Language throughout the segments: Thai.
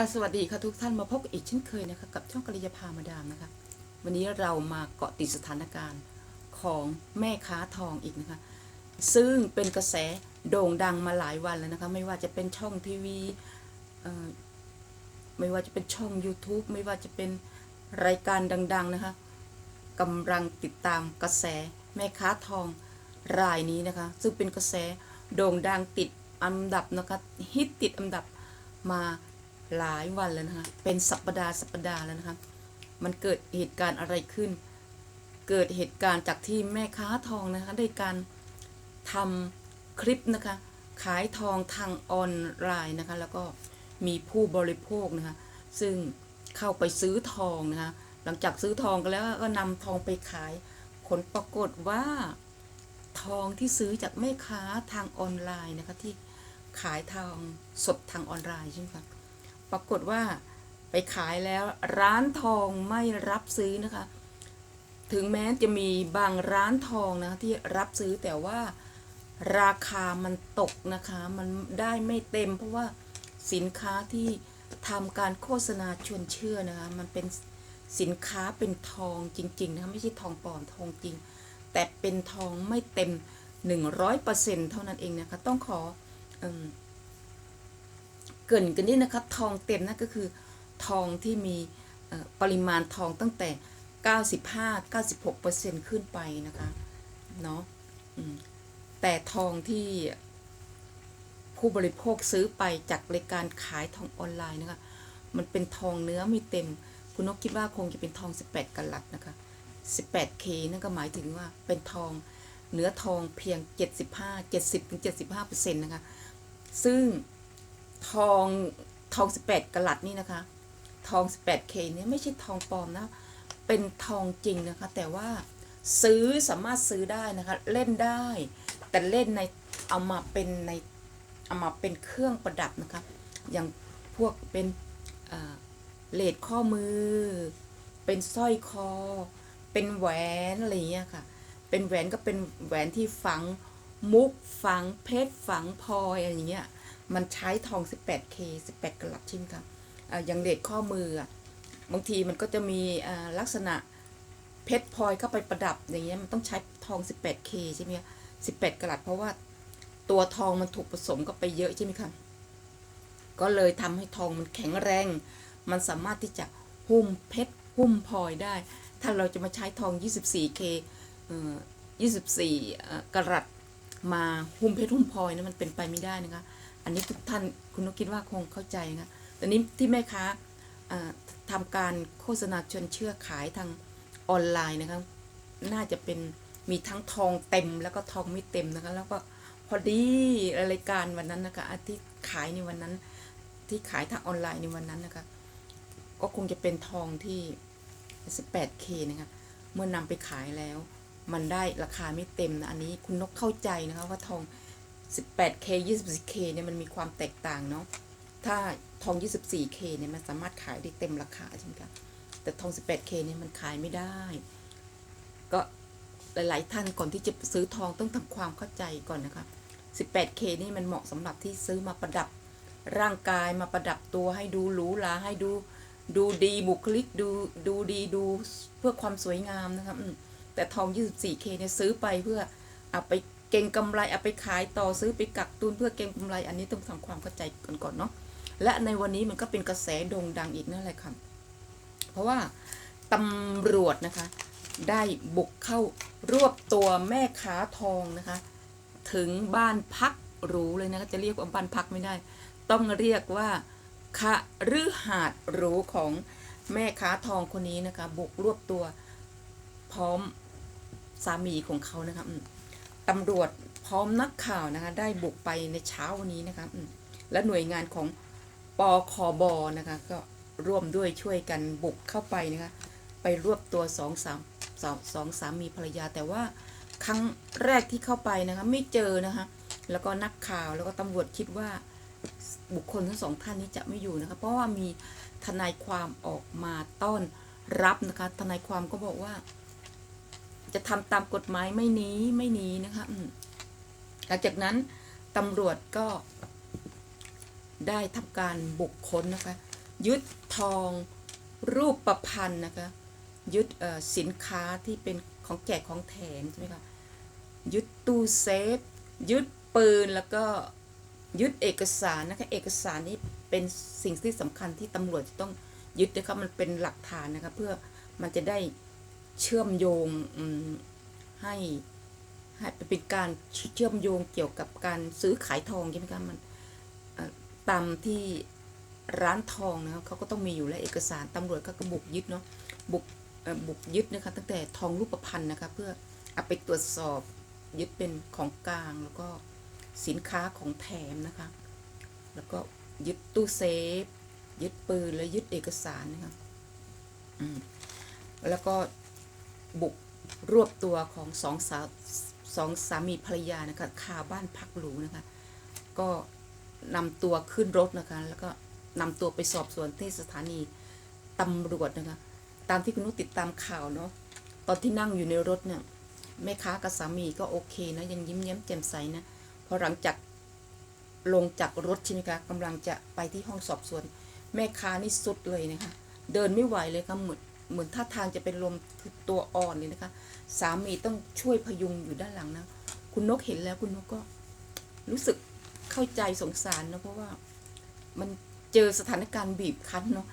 ค่ะสวัสดีค่ะทุกท่านมาพบอีกเช่นเคยนะคะกับช่องกัลยาภามาดามนะคะ วันนี้เรามาเกาะติดสถานการณ์ของแม่ค้าทองอีกนะคะ ซึ่งเป็นกระแสโด่งดังมาหลายวันแล้วนะคะ ไม่ว่าจะเป็นช่องทีวีไม่ว่าจะเป็นช่อง YouTube ไม่ว่าจะเป็นรายการดัง ๆนะคะกำลังติดตามกระแสแม่ค้าทองรายนี้นะคะ ซึ่งเป็นกระแสโด่งดังติดอันดับนะคะฮิตติดอันดับมา หลายวันแล้วนะคะ เป็นสัปดาห์สัปดาห์แล้วนะคะ มันเกิดเหตุการณ์อะไรขึ้น เกิดเหตุการณ์จากที่แม่ค้าทองนะคะ ได้การทำคลิปนะคะ ขายทองทางออนไลน์นะคะ แล้วก็มีผู้บริโภคนะคะ ซึ่งเข้าไปซื้อทองนะคะ หลังจากซื้อทองกันแล้วก็นำทองไปขาย ผลปรากฏว่าทองที่ซื้อจากแม่ค้าทางออนไลน์นะคะที่ขายทองสดทางออนไลน์ใช่ไหมคะ ปรากฏว่าไปขายแล้วร้านทองไม่รับซื้อนะคะ ถึงแม้จะมีบางร้านทองนะที่รับซื้อแต่ว่าราคามันตกนะคะ มันได้ไม่เต็ม เพราะว่าสินค้าที่ทำการโฆษณาชวนเชื่อนะคะ มันเป็นสินค้าเป็นทองจริงๆนะคะไม่ใช่ทองปลอมทองจริง แต่เป็นทองไม่เต็ม 100%เท่านั้นเองนะคะ ต้องขอเอิ่ม เกินกันนี่นะคะทองเต็มนั่นก็คือทองที่มีปริมาณทองตั้งแต่ 95-96%ขึ้นไปนะคะเนาะแต่ทองที่ผู้บริโภคซื้อไปจากรายการขายทองออนไลน์นะคะ มันเป็นทองเนื้อไม่เต็ม คุณนกคิดว่าคงจะเป็นทอง 18กะลัตนะคะ 18K นั่นก็หมายถึงว่าเป็นทองเนื้อทองเพียง 75 70-75%นะคะ ซึ่ง ทองทอง 18กะลัตนี่นะคะ ทอง 18K เนี่ยไม่ใช่ทองปลอมนะ เป็นทองจริงนะคะ แต่ว่าซื้อสามารถซื้อได้นะคะ เล่นได้ แต่เล่นในเอามาเป็นในเอามาเป็นเครื่องประดับนะคะ อย่างพวกเป็นเลดข้อมือ เป็นสร้อยคอ เป็นแหวนอะไรเงี้ยค่ะ เป็นแหวนก็เป็นแหวนที่ฝังมุกฝังเพชรฝังพลอยอะไรเงี้ย มันใช้ทอง 18K 18กลัตใช่ไหมคะอ่าอย่างเลดข้อมือ บางทีมันก็จะมีลักษณะเพชรพลอยเข้าไปประดับอย่างเงี้ยมันต้องใช้ทอง 18K ใช่ไหมคะ18กลัตเพราะว่าตัวทองมันถูกผสมเข้าไปเยอะใช่ไหมคะก็เลยทำให้ทองมันแข็งแรง มันสามารถที่จะหุ้มเพชรหุ้มพลอยได้ ถ้าเราจะมาใช้ทอง 24K เอ่อ24เอ่กรัตมาหุ้มเพชรหุ้มพลอยนะมันเป็นไปไม่ได้นะคะ อันนี้ทุกท่านคุณนกคิดว่าคงเข้าใจนะต่นี้ที่แม่ค้าอ่าทำการโฆษณาชวนเชื่อขายทางออนไลน์นะคะน่าจะเป็นมีทั้งทองเต็มแล้วก็ทองไม่เต็มนะคะแล้วก็พอดีรายการวันนั้นนะคะที่ขายในวันนั้น ที่ขายทางออนไลน์ในวันนั้นนะคะ ก็คงจะเป็นทองที่ 18K นะคะเมื่อนำไปขายแล้ว มันได้ราคาไม่เต็มนะอันนี้คุณนกเข้าใจนะคะว่าทอง 18K 24K เนี่ยมันมีความแตกต่างเนาะ ถ้าทอง 24K เนี่ยมันสามารถขายได้เต็มราคาใช่ไหมคะ แต่ทอง 18K เนี่ยมันขายไม่ได้ ก็หลาย ๆ ท่านก่อนที่จะซื้อทองต้องทำความเข้าใจก่อนนะคะ 18K นี่มันเหมาะสำหรับที่ซื้อมาประดับร่างกายมาประดับตัวให้ดูหรูหราให้ดูดูดีบุคลิกดูดูดีดูเพื่อความสวยงามนะคะอืมแต่ทอง 24K เนี่ยซื้อไปเพื่อเอาไป เก็งกำไรเอาไปขายต่อซื้อไปกักตุนเพื่อเก็งกำไร อันนี้ต้องทำความเข้าใจก่อนก่อนเนาะและในวันนี้มันก็เป็นกระแสโด่งดังอีกนั่นแหละค่ะเพราะว่าตำรวจนะคะ ได้บุกเข้ารวบตัวแม่ค้าทองนะคะ ถึงบ้านพักหรูเลยนะคะจะเรียกว่าบ้านพักไม่ได้ ต้องเรียกว่าคฤหาสน์หรูของแม่ค้าทองคนนี้นะคะ บุกรวบตัวพร้อมสามีของเขานะคะ ตำรวจพร้อมนักข่าวนะคะ ได้บุกไปในเช้าวันนี้นะคะและหน่วยงานของปอคบนะคะ ก็ร่วมด้วยช่วยกันบุกเข้าไปนะคะ ไปรวบตัวสองสามสองสองสามีภรรยาแต่ว่าครั้งแรกที่เข้าไปนะคะ ไม่เจอนะคะ แล้วก็นักข่าวแล้วก็ตำรวจคิดว่าบุคคลทั้งสองท่านนี้จะไม่อยู่นะคะ เพราะว่ามีทนายความออกมาต้อนรับนะคะ ทนายความก็บอกว่า จะทำตามกฎหมายไม่หนีไม่หนีนะคะหลังจากนั้นตำรวจก็ได้ทำการบุกค้นนะคะ ยึดทองรูปประพันธ์นะคะ ยึดสินค้าที่เป็นของแจกของแถมใช่ไหมคะยึดตู้เซฟ ยึดปืนแล้วก็ยึดเอกสารนะคะ เอกสารนี้เป็นสิ่งที่สำคัญที่ตำรวจจะต้องยึดนะคะมันเป็นหลักฐานนะคะเพื่อมันจะได้ เชื่อมโยงให้ให้เป็นการเชื่อมโยงเกี่ยวกับการซื้อขายทองใช่ไหมคะมันตามที่ร้านทองนะครับเขาก็ต้องมีอยู่แล้วเอกสารตำรวจก็บุกยึดเนาะบุกบุกยึดนะคะตั้งแต่ทองรูปพรรณนะคะเพื่อเอาไปตรวจสอบยึดเป็นของกลางแล้วก็สินค้าของแถมนะคะ แล้วก็ยึดตู้เซฟ ยึดปืนและยึดเอกสารนะคะแล้วก็ บุกรวบตัวของสองสาวสองสามีภรรยานะคะคาบ้านพักหรูนะคะ ก็นำตัวขึ้นรถนะคะ แล้วก็นำตัวไปสอบสวนที่สถานีตำรวจนะคะ ตามที่คุณนุติดตามข่าวเนาะ ตอนที่นั่งอยู่ในรถเนี่ยแม่ค้ากับสามีก็โอเคนะ ยังยิ้มแย้มแจ่มใสนะ พอหลังจากลงจากรถใช่ไหมคะกำลังจะไปที่ห้องสอบสวน แม่ค้านี่สุดเลยนะคะ เดินไม่ไหวเลยค่ะหมือน เหมือนท่าทางจะเป็นลมตัวอ่อนเลยนะคะ สามีต้องช่วยพยุงอยู่ด้านหลังนะ คุณนกเห็นแล้วคุณนกก็รู้สึกเข้าใจสงสารนะเพราะว่ามันเจอสถานการณ์บีบคั้นเนาะ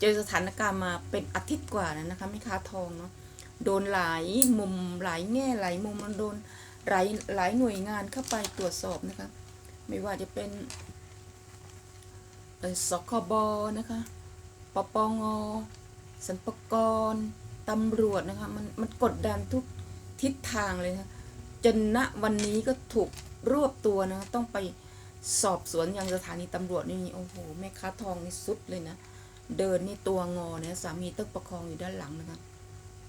เจอสถานการณ์มาเป็นอาทิตย์กว่าแล้วนะคะแม่ค้าทองเนาะ โดนหลายมุมหลายแง่หลายมุมมันโดนหลายหลายหน่วยงานเข้าไปตรวจสอบนะคะ ไม่ว่าจะเป็นสคบนะคะ ปปง สรรพากรตำรวจนะคะมันมันกดดันทุกทิศทางเลยนะจนณวันนี้ก็ถูกรวบตัวนะต้องไปสอบสวนยังสถานีตำรวจนี่โอ้โหแม่ค้าทองนี่สุดเลยนะเดินนี่ตัวงอเนี่ยสามีต้องประคองอยู่ด้านหลังนะคะ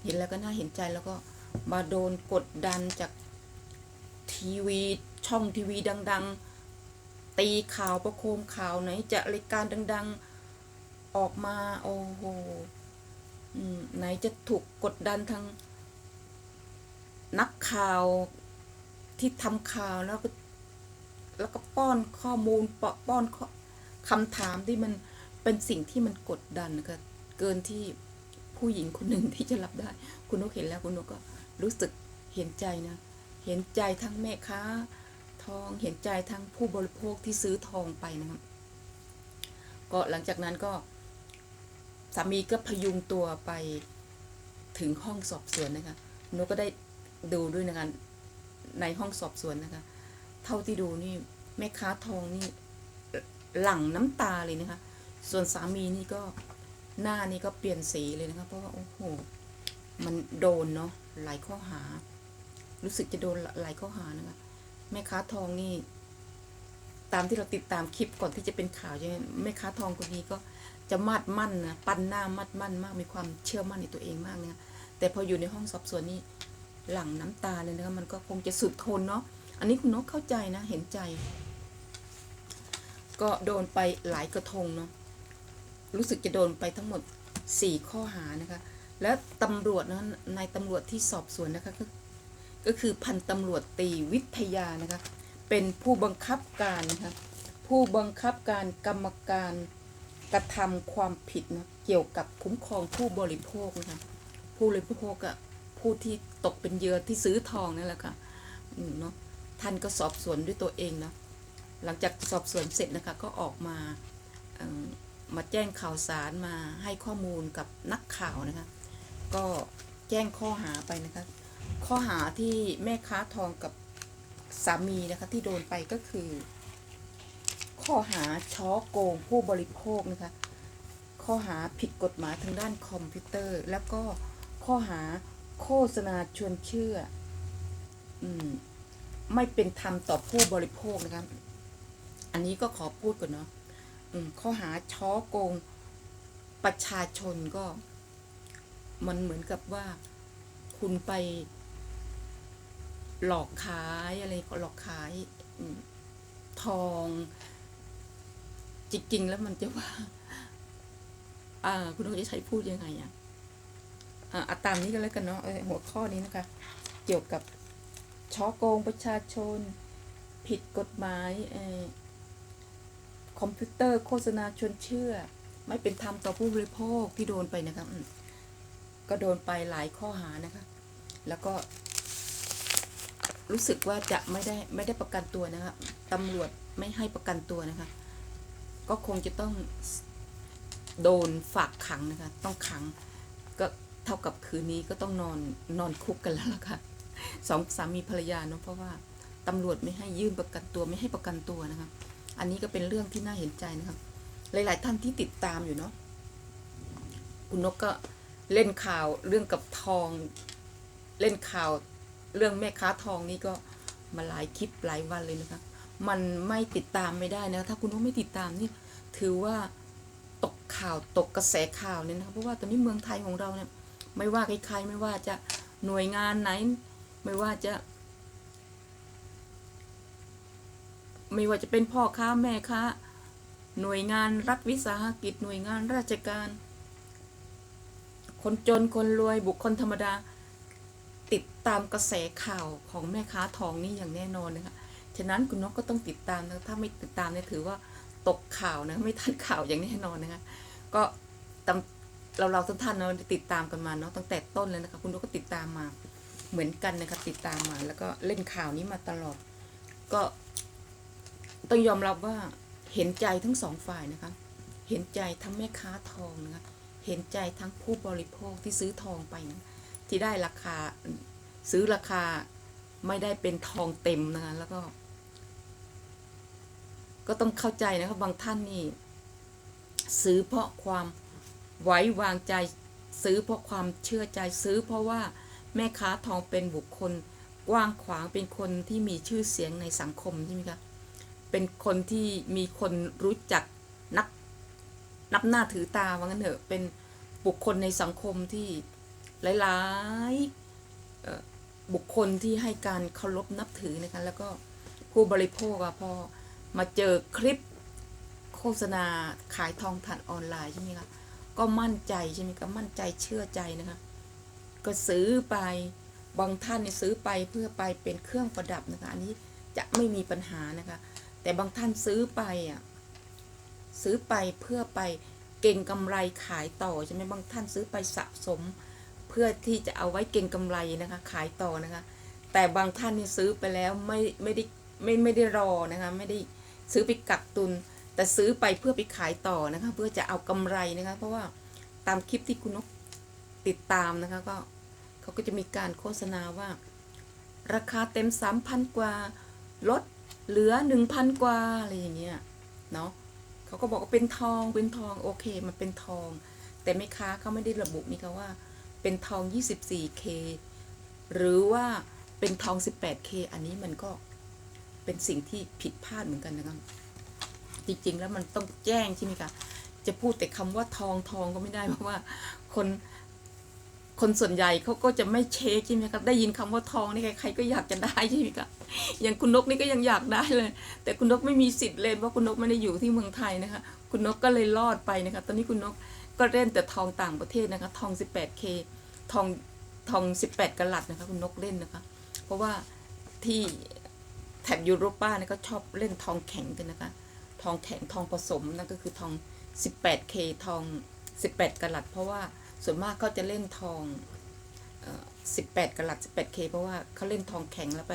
เห็นแล้วก็น่าเห็นใจแล้วก็มาโดนกดดันจากทีวีช่องทีวีดัง ๆ ตีข่าวประโคมข่าวไหนจะรายการดัง ๆ ออกมาโอ้โห ไหนจะถูกกดดันทางนักข่าวที่ทำข่าวแล้วก็แล้วก็ป้อนข้อมูลปป้อนคำถามที่มันเป็นสิ่งที่มันกดดันนะคะเกินที่ผู้หญิงคนหนึ่งที่จะรับได้ คุณนกเห็นแล้วคุณนกก็รู้สึกเห็นใจนะ เห็นใจทั้งแม่ค้าทองเห็นใจทั้งผู้บริโภคที่ซื้อทองไปนะครับก็หลังจากนั้นก็ สามีก็พยุงตัวไปถึงห้องสอบสวนนะคะคุณนกก็ได้ดูด้วยนะคะในห้องสอบสวนนะคะ เท่าที่ดูนี่แม่ค้าทองนี่หลั่งน้ำตาเลยนะคะ ส่วนสามีนี่ก็หน้านี่ก็เปลี่ยนสีเลยนะคะ เพราะว่าโอ้โห มันโดนเนาะหลายข้อหา รู้สึกจะโดนหลายข้อหานะคะ แม่ค้าทองนี่ ตามที่เราติดตามคลิปก่อนที่จะเป็นข่าวใช่ไหมแม่ค้าทองคนนี้ก็จะมัดมั่นนะปั้นหน้ามัดมั่นมากมีความเชื่อมั่นในตัวเองมากนะแต่พออยู่ในห้องสอบสวนนี่หลั่งน้ำตาเลยนะคะมันก็คงจะสุดทนเนาะอันนี้คุณนกเข้าใจนะเห็นใจ ก็โดนไปหลายกระทงเนาะรู้สึกจะโดนไปทั้งหมด 4 ข้อหานะคะ และตำรวจนะนายตำรวจที่สอบสวนนะคะก็คือพันตำรวจตีวิทยานะคะ เป็นผู้บังคับการนะคะผู้บังคับการกรรมการกระทำความผิดนะเกี่ยวกับคุ้มครองผู้บริโภคนะคะผู้บริโภคอะผู้ที่ตกเป็นเหยื่อที่ซื้อทองนั่นแหละค่ะเนาะท่านก็สอบสวนด้วยตัวเองนะหลังจากสอบสวนเสร็จนะคะก็ออกมามาแจ้งข่าวสารมาให้ข้อมูลกับนักข่าวนะคะก็แจ้งข้อหาไปนะคะข้อหาที่แม่ค้าทองกับ สามีนะคะที่โดนไปก็คือ ข้อหาช้อโกงผู้บริโภคนะคะ ข้อหาผิดกฎหมายทางด้านคอมพิวเตอร์ แล้วก็ข้อหาโฆษณาชวนเชื่ออมไม่เป็นธรรมต่อผู้บริโภคนะครับอันนี้ก็ขอพูดก่อนเนาะข้อหาช้อโกงประชาชนก็ มันเหมือนกับว่าคุณไป หลอกขายอะไรก็หลอกขายทอง จริง ๆ แล้วมันจะว่า อ่า คุณต้องจะใช้พูดยังไงอะอ่าตามนี้ก็แล้วกันเนาะหัวข้อนี้นะคะ เกี่ยวกับช่อโกงประชาชน ผิดกฎหมายอคอมพิวเตอร์โฆษณาชวนเชื่อ ไม่เป็นธรรมต่อผู้บริโภคที่โดนไปนะครับอืมก็โดนไปหลายข้อหานะคะ แล้วก็ รู้สึกว่าจะไม่ได้ไม่ได้ประกันตัวนะคะตำรวจไม่ให้ประกันตัวนะคะ ก็คงจะต้องโดนฝากขังนะคะ ต้องขังก็เท่ากับคืนนี้ก็ต้องนอนนอนคุกกันแล้วล่ะค่ะสองสามีภรรยาเนาะเพราะว่าตำรวจไม่ให้ยื่นประกันตัวไม่ให้ประกันตัวนะคะ อันนี้ก็เป็นเรื่องที่น่าเห็นใจนะครับหลาย ๆ ท่านที่ติดตามอยู่เนาะคุณนกก็เล่นข่าวเรื่องกับทอง เล่นข่าว เรื่องแม่ค้าทองนี่ก็มาหลายคลิปหลายวันเลยนะคะ มันไม่ติดตามไม่ได้นะ ถ้าคุณนกไม่ติดตามนี่ถือว่าตกข่าวตกกระแสข่าวเนี่ยนะคะเพราะว่าตอนนี้เมืองไทยของเราเนี่ย ไม่ว่าใครๆไม่ว่าจะหน่วยงานไหน ไม่ว่าจะ ไม่ว่าจะเป็นพ่อค้าแม่ค้าหน่วยงานรัฐวิสาหกิจหน่วยงานราชการ คนจนคนรวยบุคคลธรรมดา ติดตามกระแสข่าวของแม่ค้าทองนี่อย่างแน่นอนนะคะฉะนั้นคุณนกก็ต้องติดตามนะถ้าไม่ติดตามเนี่ยถือว่าตกข่าวนะไม่ทันข่าวอย่างแน่นอนนะคะก็ตำเราเราท่านเนาติดตามกันมาเนาะตั้งแต่ต้นเลยนะคะคุณนกก็ติดตามมาเหมือนกันนะคะติดตามมา แล้วก็เล่นข่าวนี้มาตลอด ก็ต้องยอมรับว่าเห็นใจทั้งสองฝ่ายนะคะ เห็นใจทั้งแม่ค้าทองนะคะเห็นใจทั้งผู้บริโภคที่ซื้อทองไปนะ ที่ได้ราคาซื้อราคาไม่ได้เป็นทองเต็มนะคะแล้วก็ ก็ต้องเข้าใจนะคะบางท่านนี่ ซื้อเพราะความไว้วางใจซื้อเพราะความเชื่อใจซื้อ เพราะว่าแม่ค้าทองเป็นบุคคลกว้างขวางเป็นคนที่มีชื่อเสียงในสังคมใช่ไหมคะเป็นคนที่มีคนรู้จักนับนับหน้าถือตาว่างั้นเถอะเป็นบุคคลในสังคมที่ หลายๆบุคคลที่ให้การเคารพนับถือนะคะแล้วก็ผู้บริโภคอะพอมาเจอคลิปโฆษณาขายทองผ่านออนไลน์ใช่ไหมคะก็มั่นใจใช่ไหมคะมั่นใจเชื่อใจนะคะ ก็ซื้อไปบางท่านเนี่ยซื้อไปเพื่อไปเป็นเครื่องประดับนะคะ อันนี้จะไม่มีปัญหานะคะ แต่บางท่านซื้อไปอะซื้อไปเพื่อไปเก่งกำไรขายต่อใช่ไหมบางท่านซื้อไปสะสม เพื่อที่จะเอาไว้เก่งกำไรนะคะ ขายต่อนะคะ แต่บางท่านนี่ซื้อไปแล้วไม่ไม่ได้ไม่ไม่ได้รอนะคะ ไม่ได้ซื้อไปกักตุน แต่ซื้อไปเพื่อไปขายต่อนะคะ เพื่อจะเอากำไรนะคะ เพราะว่าตามคลิปที่คุณนกติดตามนะคะก็เขาก็จะมีการโฆษณาว่า ราคาเต็มสามพันกว่าลดเหลือหนึ่งพันกว่าอะไรอย่างเงี้ยเนาะเขาก็บอกว่าเป็นทองเป็นทองโอเค มันเป็นทอง แต่แม่ค้าเขาไม่ได้ระบุนี่ค่ะว่า เป็นทอง 24K หรือว่าเป็นทอง 18K อันนี้มันก็เป็นสิ่งที่ผิดพลาดเหมือนกันนะครับ จริง ๆ แล้วมันต้องแจ้งใช่ไหมคะ จะพูดแต่คำว่าทองทองก็ไม่ได้เพราะว่าคนคนส่วนใหญ่เขาก็จะไม่เช็คใช่ไหมครับได้ยินคำว่าทองนี่ใครๆก็อยากจะได้ใช่ไหมครับอย่างคุณนกนี่ก็ยังอยากได้เลย แต่คุณนกไม่มีสิทธิ์เล่นเพราะคุณนกไม่ได้อยู่ที่เมืองไทยนะคะ คุณนกก็เลยรอดไปนะคะ ตอนนี้คุณนก ก็เล่นแต่ทองต่างประเทศนะคะทอง 18K ทองทอง 18กะรัตนะคะคุณนกเล่นนะคะ เพราะว่าที่แถบยูโรป้าเนี่ยก็ชอบเล่นทองแข็งกันนะคะ ทองแข็งทองผสมนั่นก็คือทอง 18K ทอง 18กะรัตเพราะว่าส่วนมากเขาจะเล่นทอง18กะรัต 18K เพราะว่าเขาเล่นทองแข็งแล้วไป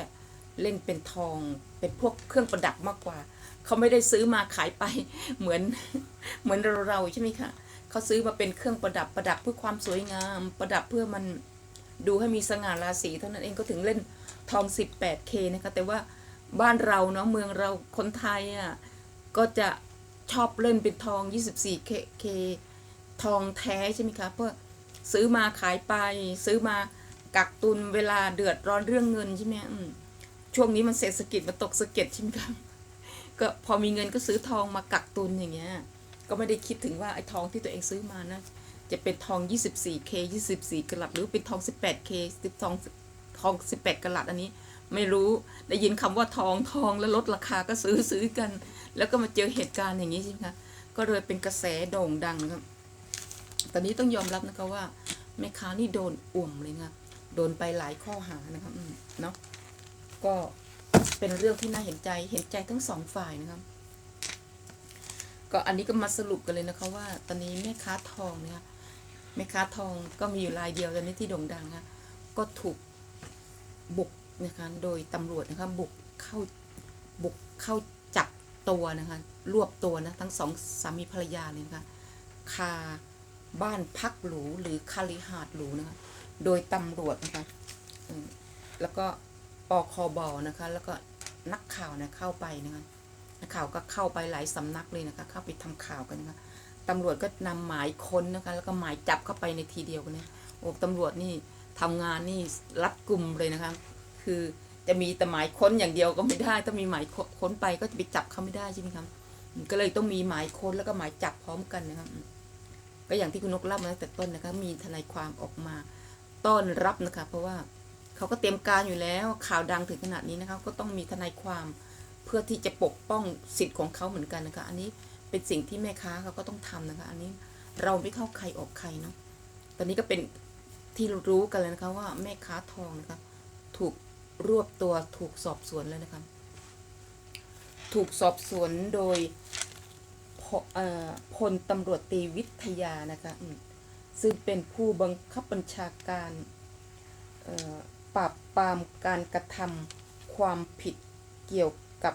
เล่นเป็นทองเป็นพวกเครื่องประดับมากกว่า เขาไม่ได้ซื้อมาขายไปเหมือนเหมือนเราเราใช่ไหมคะเขาซื้อมาเป็นเครื่องประดับประดับเพื่อความสวยงาม ประดับเพื่อมันดูให้มีสง่าราศีเท่านั้นเองก็ถึงเล่นทอง 18K นะคะแต่ว่าบ้านเราเนาะเมืองเราคนไทยอะก็จะชอบเล่นเป็นทอง 24K ทองแท้ใช่ไหมคะเพื่อซื้อมาขายไป ซื้อมากักตุนเวลาเดือดร้อนเรื่องเงินใช่ไหมอืมช่วงนี้มันเศรษฐกิจมันตกสะเก็ดใช่ไหมคะ ก็พอมีเงินก็ซื้อทองมากักตุนอย่างเงี้ย ก็ไม่ได้คิดถึงว่าไอ้ทองที่ตัวเองซื้อมานะจะเป็นทอง 24K 24กะรัตหรือเป็นทอง 18K 10ทองทอง 18กะรัตอันนี้ ไม่รู้ได้ยินคำว่าทองทองแล้วลดราคาก็ซื้อซื้อกัน แล้วก็มาเจอเหตุการณ์อย่างนี้ใช่ไหมคะก็เลยเป็นกระแสโด่งดังนะครับตอนนี้ต้องยอมรับนะคะว่าแม่ค้านี่โดนอ่วมเลยนะโดนไปหลายข้อหานะครับเนาะก็ เป็นเรื่องที่น่าเห็นใจเห็นใจทั้งสองฝ่ายนะครับ ก็อันนี้ก็มาสรุปกันเลยนะคะว่า ตอนนี้แม่ค้าทองเนี่ยแม่ค้าทองก็มีอยู่รายเดียวตอนนี้ที่โด่งดังนะก็ถูกบุกนะคะโดยตำรวจนะคะบุกเข้าบุกเข้าจับตัวนะคะรวบตัวนะทั้งสองสามีภรรยาเนี่ยนะคะคาบ้านพักหรูหรือคาลิฮาดหรูนะคะโดยตำรวจนะคะแล้วก็ ปคบนะคะ แล้วก็นักข่าวเนะเข้าไปนะคะนักข่าวก็เข้าไปหลายสำนักเลยนะคะ เข้าไปทำข่าวกันนะคะตำรวจก็นำหมายค้นนะคะ แล้วก็หมายจับเข้าไปในทีเดียวกันเนี่ยโอ้ตำรวจนี่ทำงานนี่รัดกลุ่มเลยนะคะ คือจะมีแต่หมายค้นอย่างเดียวก็ไม่ได้ ต้องมีหมายค้นไปก็จะไปจับเขาไม่ได้ใช่ไหมครับก็เลยต้องมีหมายค้นแล้วก็หมายจับพร้อมกันนะครับก็อย่างที่คุณนกเล่ามาตั้งแต่ต้นนะคะ มีทนายความออกมาต้อนรับนะคะ เพราะว่า เขาก็เตรียมการอยู่แล้วข่าวดังถึงขนาดนี้นะคะก็ต้องมีทนายความเพื่อที่จะปกป้องสิทธิ์ของเขาเหมือนกันนะคะ อันนี้เป็นสิ่งที่แม่ค้าเขาก็ต้องทำนะคะ อันนี้เราไม่เข้าใครออกใครเนาะตอนนี้ก็เป็นที่รู้กันเลยนะคะว่าแม่ค้าทองนะคะ ถูกรวบตัวถูกสอบสวนแล้วนะคะถูกสอบสวนโดยพพลตำรวจตีวิทยานะคะซึ่งเป็นผู้บังคับบัญชาการ ปราบปรามการกระทำความผิดเกี่ยวกับ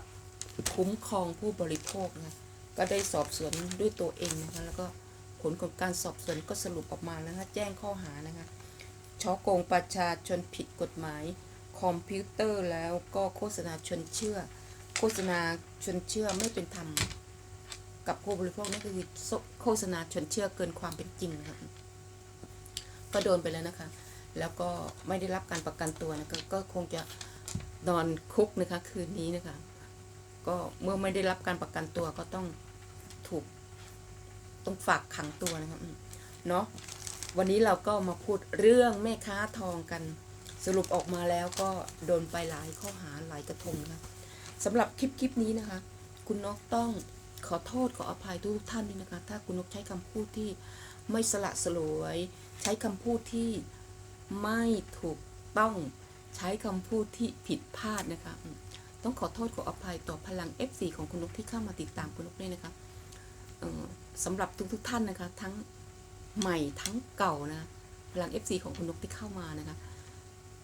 คุ้มครองผู้บริโภคนะก็ได้สอบสวนด้วยตัวเองนะคะแล้วก็ผลของการสอบสวนก็สรุปออกมาแล้วนะแจ้งข้อหานะคะช่อโกงประชาชนผิดกฎหมาย คอมพิวเตอร์แล้วก็โฆษณาชวนเชื่อ โฆษณาชวนเชื่อไม่เป็นธรรมกับผู้บริโภคนั่นก็คือโฆษณาชวนเชื่อเกินความเป็นจริงค่ะก็โดนไปแล้วนะคะ แล้วก็ไม่ได้รับการประกันตัวนะคะก็คงจะนอนคุกนะคะคืนนี้นะคะก็เมื่อไม่ได้รับการประกันตัวก็ต้องถูกต้องฝากขังตัวนะคะเนาะวันนี้เราก็มาพูดเรื่องแม่ค้าทองกัน สรุปออกมาแล้วก็โดนไปหลายข้อหาหลายกระทงนะคะสำหรับคลิปคลิปนี้นะคะ คุณนกต้องขอโทษขออภัยทุกท่านด้วยนะคะ ถ้าคุณนกใช้คำพูดที่ไม่สละสลวย ใช้คำพูดที่ ไม่ถูกต้องใช้คำพูดที่ผิดพลาดนะคะ ต้องขอโทษขออภัยต่อพลัง F4 ของคุณนกที่เข้ามาติดตามคุณนกด้วยนะคะสำหรับทุกๆทท่านนะคะ ทั้งใหม่ทั้งเก่านะพลัง F4 ของคุณนกที่เข้ามานะคะ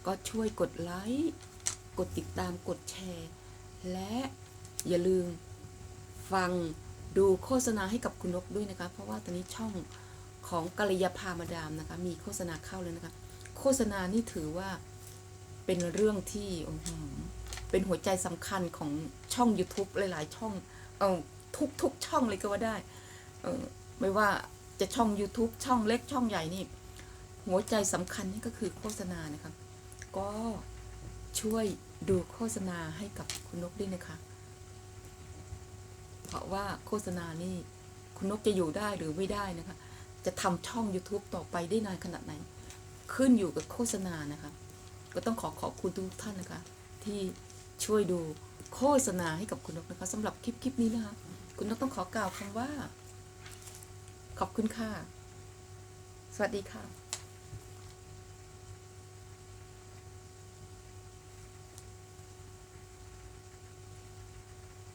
ก็ช่วยกดไลค์กดติดตามกดแชร์ และอย่าลืมฟังดูโฆษณาให้กับคุณนกด้วยนะคะ เพราะว่าตอนนี้ช่องของกัลยาพามาดามนะคะ มีโฆษณาเข้าเลยนะคะ โฆษณานี่ถือว่าเป็นเรื่องที่เป็นหัวใจสำคัญของช่อง YouTube หลาย ๆ ช่องเอาทุกทุกช่องเลยก็ว่าได้เออไม่ว่าจะช่อง YouTube ช่องเล็กช่องใหญ่นี่ หัวใจสำคัญนี่ก็คือโฆษณานะครับ ก็ช่วยดูโฆษณาให้กับคุณนกด้วยนะคะ เพราะว่าโฆษณานี่คุณนกจะอยู่ได้หรือไม่ได้นะคะ จะทำช่อง YouTube ต่อไปได้นานขนาดไหน ขึ้นอยู่กับโฆษณานะคะ ก็ต้องขอขอบคุณทุกท่านนะคะ ที่ช่วยดูโฆษณาให้กับคุณนกนะคะสำหรับคลิปคลิปนี้นะคะ คุณนกต้องขอกล่าวคำว่า ขอบคุณค่ะ สวัสดีค่ะ